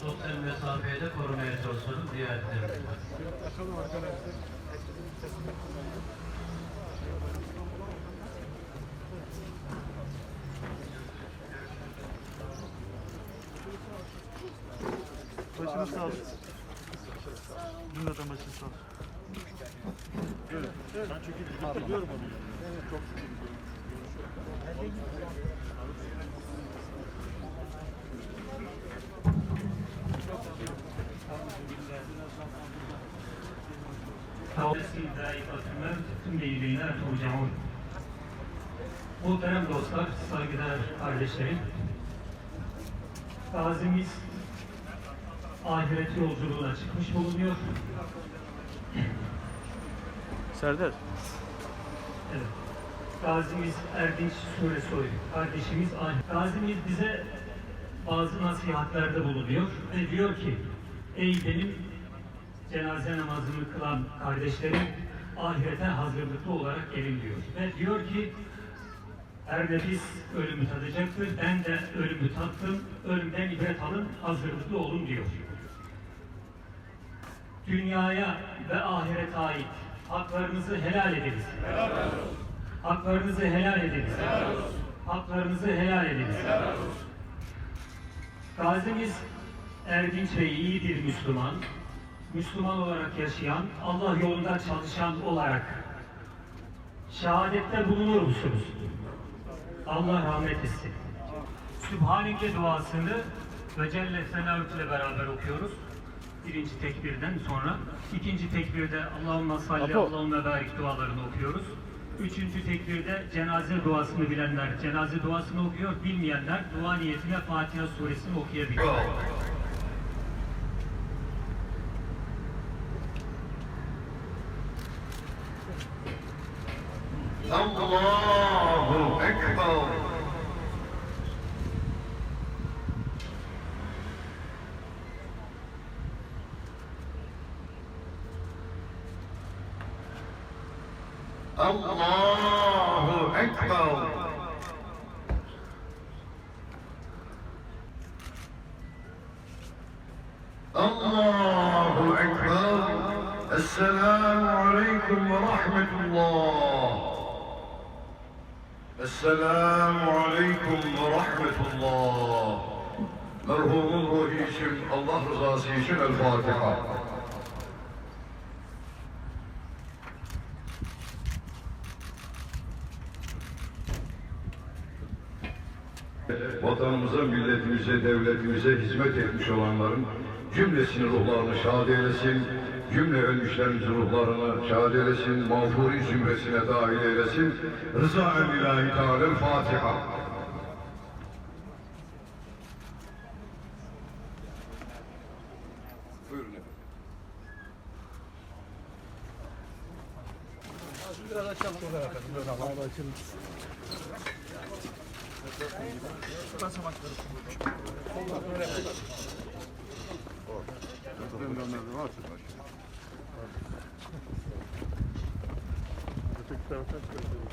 sosyal mesafeyi de korumaya çalışalım ziyaretlerimiz. Başınız sağ olsun. Cümleten başınız sağ olsun. Böyle. Ben çünkü biliyorum onu. Çok Tavsiye Muhterem dostlar, saygıdeğer kardeşlerim. Gazimiz ahiret yolculuğuna çıkmış bulunuyor. Serdar. Evet. Gazimiz Erdinç Suresoy kardeşimiz ah- Gazimiz bize bazı nasihatlerde bulunuyor ve diyor ki ey benim cenaze namazını kılan kardeşlerim ahirete hazırlıklı olarak gelin diyor. Ve diyor ki her nefis ölümü tadacaktır. Ben de ölümü tattım. Ölümden ibret alın, hazırlıklı olun diyor. Dünyaya ve ahirete ait haklarınızı helal ediniz. Haklarınızı helal ediniz. Haklarınızı helal ediniz. Gazimiz Erdinç Bey iyi bir Müslüman. Müslüman olarak yaşayan, Allah yolunda çalışan olarak şehadette bulunur musunuz? Allah rahmet etsin. Sübhaneke duasını ve Celle Senavut ile beraber okuyoruz. Birinci tekbirden sonra. ikinci tekbirde Allahümme salli. Allahümme barik dualarını okuyoruz. Üçüncü tekbirde cenaze duasını bilenler cenaze duasını okuyor, bilmeyenler dua niyetine Fatiha suresini okuyabilir. Allah الله أكبر. الله أكبر. السلام عليكم ورحمة الله. السلام عليكم ورحمة الله. مرحوم ruhu için Allah rızası Vatanımıza, milletimize, devletimize hizmet etmiş olanların cümlesini ruhlarını şad eylesin, cümle ölmüşlerimizin ruhlarını şad eylesin, mağfuri zümresine dahil eylesin. Rıza-ı ilahi Teala Fatiha. Buyurun efendim. Öteki taraftan çıkartıyorum.